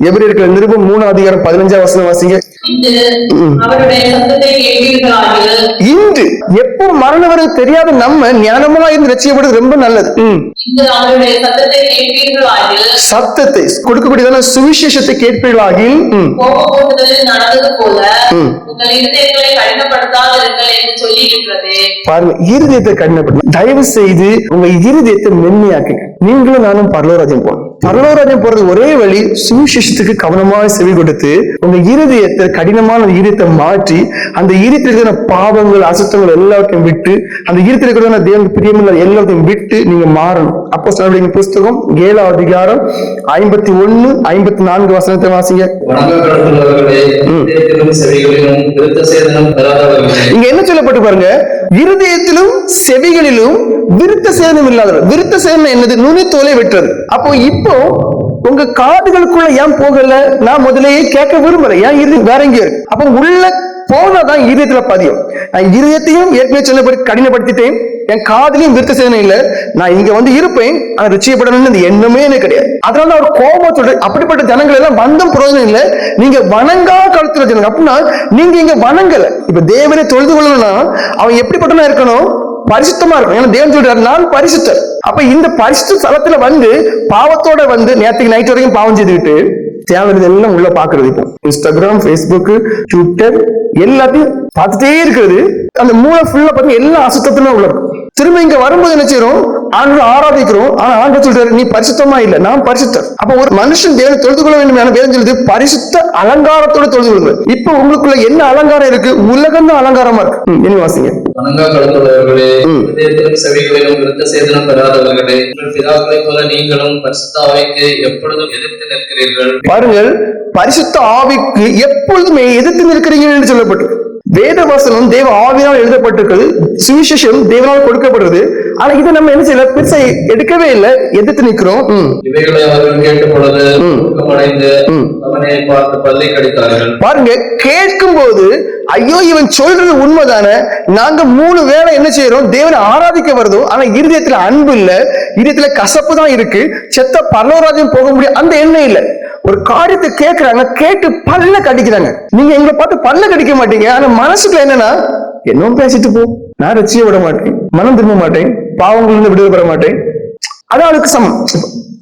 எபிரேயர்கள் நிருபம் மூணாம் அதிகாரம் பதினஞ்சாம் வசனம் வாசிங்க. இன்று எப்போ மரணம் வரை தெரியாத நம்ம ஞானமா இருந்து ரசிக்கப்படுறது ரொம்ப நல்லது. சத்தத்தை கொடுக்கக்கூடியதான சுவிசேஷத்தை நடந்தது போல பாருங்க இருதயத்தை கடினப்படுத்த தயவு செய்து உங்க இருதயத்தை மென்மையாக்குங்க. நீங்களும் நானும் பரலோராஜ்யம் போகணும் பரலோராஜ்யம் போறது ஒரே வழி சுவிசேஷத்துக்கு கவனமாக செவி கொடுத்து உங்க இருதயத்தை கடினமான இருதயத்தை மாற்றி அந்த இருதயத்தில் இருக்கிற பாவங்கள் அசுத்தங்கள் எல்லாத்தையும் விட்டு அந்த இருதயத்தில் இருக்கிற தேவன் பிரியமில்ல எல்லாத்தையும் விட்டு நீங்க மாறணும். அப்போ சொல்லுங்க புஸ்தகம் ஏழாவது அதிகாரம் ஐம்பத்தி ஒண்ணு ஐம்பத்தி நான்கு வசனத்தை வாசிங்க. இங்க என்ன சொல்லப்பட்டு பாருங்க? இருதயத்திலும் செவிகளிலும் விருத்த சேதனம் இல்லாதவர். விருத்த சேதனம் என்னது? நுனித்தோலை வெட்டுறது. அப்போ இப்போ உங்க காதுகளுக்குள்ள ஏன் போகல? நான் முதலேயே கேட்க விரும்பல. ஏன் இருதயம் வேற எங்கேயும் இருக்கு. அப்போ உள்ள போனதான் இருதயத்துல பதியும். நான் இருதயத்தையும் ஏற்கனவே சொன்னபடி கடினப்படுத்திட்டேன். என் காதலையும் விருத்த சேதனை இல்லை. நான் இங்க வந்து இருப்பேன். ஆனா ரிச்சியப்படணும்னு அந்த எண்ணமே எனக்கு கிடையாது. அதனால அவர் கோபத்தோட அப்படிப்பட்ட ஜனங்கள் எல்லாம் வந்தம் பிரயோஜனம் இல்லை. நீங்க வணங்கா கழுத்துல ஜனங்க அப்படின்னா நீங்க இங்க வணங்கல. இப்ப தேவனை தொழுது கொள்ளணும்னா அவன் எப்படிப்பட்டனா இருக்கணும்? பரிசுத்தமா இருக்கும் ஏன்னா தேவன் சொல்றாரு நான் பரிசுத்தர். அப்ப இந்த பரிசுத்த ஸ்தலத்துல வந்து பாவத்தோட வந்து நேற்றுக்கு நைட் வரைக்கும் பாவம் செய்துக்கிட்டு தேவையானது எல்லாம் உள்ள பாக்குறது இப்போ. இன்ஸ்டாகிராம் ஃபேஸ்புக் ட்விட்டர் எல்லாத்தையும் பார்த்துட்டே இருக்கிறது. அந்த மூளை ஃபுல்லா பாத்தீங்கன்னா எல்லா அசுத்தத்திலும் உள்ள இருக்கும் திரும்ப இங்க வரும்போது என்ன செய்யறோம் ஆண்டு ஆராதிக்கிறோம். ஆனா ஆண்டு சொல்றாரு? நீ பரிசுத்தமா இல்ல. நான் பரிசுத்தர். அப்ப ஒரு மனுஷன் தேவனை தொழுது கொள்ள வேண்டும் என வேதம் சொல்லுது. பரிசுத்த அலங்காரத்தோட தொழுது கொள்ளுங்க இப்ப உங்களுக்குள்ள என்ன அலங்காரம் இருக்கு? உலகம் தான் அலங்காரமா இருக்கு. இனி வாசிங்க. இதயத்திலும் செவிகளிலும் விருத்த சேதனம் பெறாதவர்களே உங்கள் பிதாக்களைப் போல நீங்களும் பரிசுத்தாவைக்கு எப்பொழுதும் எதிர்த்து நிற்கிறீர்கள். பாருங்கள் பரிசுத்த ஆவிக்கு எப்பொழுதுமே எதிர்த்து நிற்கிறீங்க என்று சொல்லப்பட்டு வேதவசனம் தேவ ஆவியால் எழுதப்பட்டிருக்கிறது. சுவிசேஷம் தேவனால் கொடுக்கப்படுறது ஆனா இதை நம்ம என்ன செய்யல பெருசா எடுக்கவே இல்லை. எதிர்த்து நிக்கிறோம். பாருங்க கேட்கும் போது ஐயோ இவன் சொல்றது உண்மைதானே? நாங்க மூணு வேளை என்ன செய்யறோம் தேவனை ஆராதிக்க வருதோ? ஆனா இருதயத்துல அன்பு இல்ல. இருதயத்துல கசப்பு தான் இருக்கு. செத்த பரலோராஜ்யம் போக முடியும் அந்த எண்ணம் இல்ல. ஒரு காரியத்தை கேட்கிறாங்க கேட்டு பல்ல கடிக்கிறாங்க. நீங்க எங்களை பார்த்து பல்ல கடிக்க மாட்டீங்க ஆனா மனசுக்குள்ள என்னன்னா என்னவும் பேசிட்டு போ. நான் ரசிய விட மாட்டேன் மனம் திரும்ப மாட்டேன் பாவங்கள் இருந்து விடுதலை பெற மாட்டேன். அது அவளுக்கு சமம்.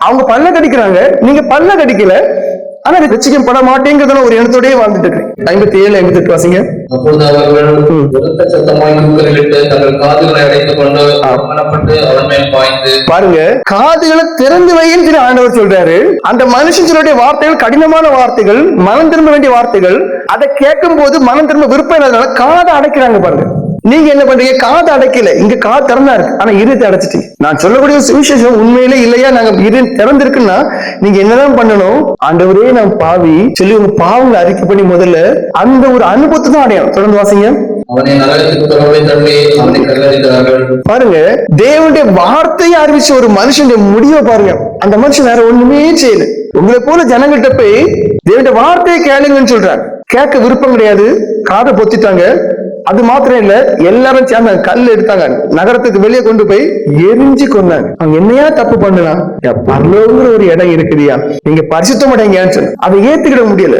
அவங்க பல்ல கடிக்கிறாங்க நீங்க பல்ல கடிக்கல ஆனா அது ரசிக்கப்பட மாட்டேங்கிறதுல ஒரு எண்ணத்தோடயே வாழ்ந்துட்டு இருக்கு ஐம்பத்தி ஏழு ஐம்பத்தி எட்டு வாசிங்க. அப்பொழுது அவர்கள் உரத்த சத்தமாய் கூக்குரலிட்டு தங்கள் காதுகளை அடைத்துக் கொண்டு அவமானப்பட்டு அவன் மேல் பாய்ந்து பாருங்க காதுகளை திறந்து வைன்னு சொல்லி ஆண்டவர் சொல்றாரு. அந்த மனுஷன் சொல்லுடைய வார்த்தைகள் கடினமான வார்த்தைகள் மனம் திரும்ப வேண்டிய வார்த்தைகள் அதை கேட்கும் போது மனம் திரும்ப விருப்பம் இல்லாதனால காதை அடைக்கிறாங்க பாருங்க. நீங்க என்ன பண்றீங்க? காது அடைக்கல. இங்க காது திறந்தா இருக்கு. ஆனா இருத்தை அடைச்சிட்டீங்க. நான் சொல்லக்கூடிய சுவிசேஷம் உண்மையிலே இல்லையா? நாங்க இரு திறந்திருக்குன்னா நீங்க என்னதான் பண்ணணும்? ஆண்டவரே நான் பாவி. சொல்லி உங்க பாவங்களை அறிக்கை பண்ணி முதல்ல அந்த ஒரு அனுபவத்தை தான் அடையணும். தொடர்ந்து வாசிங்க. பாருங்க தேவனுடைய வார்த்தையை அறிவிச்ச ஒரு மனுஷனுடைய முடிவை பாருங்க. அந்த மனுஷன் வேற ஒண்ணுமே செய்யல. உங்களை போல ஜனங்கள்கிட்ட போய் தேவனுடைய வார்த்தையை கேளுங்கன்னு சொல்றாங்க கேட்க விருப்பம் கிடையாது. காதை பொத்திட்டாங்க. அது மாத்திரம் இல்ல எல்லாரும் சேர்ந்து கல் எடுத்தாங்க. நகரத்துக்கு வெளியே கொண்டு போய் எரிஞ்சு கொண்டாங்க அவங்க என்னையா தப்பு பண்ணலாம் பரலோங்கிற ஒரு இடம் இருக்குதியா. நீங்க பரிசுத்தம் அடைங்கன்னு அதை ஏத்துக்கிட முடியல.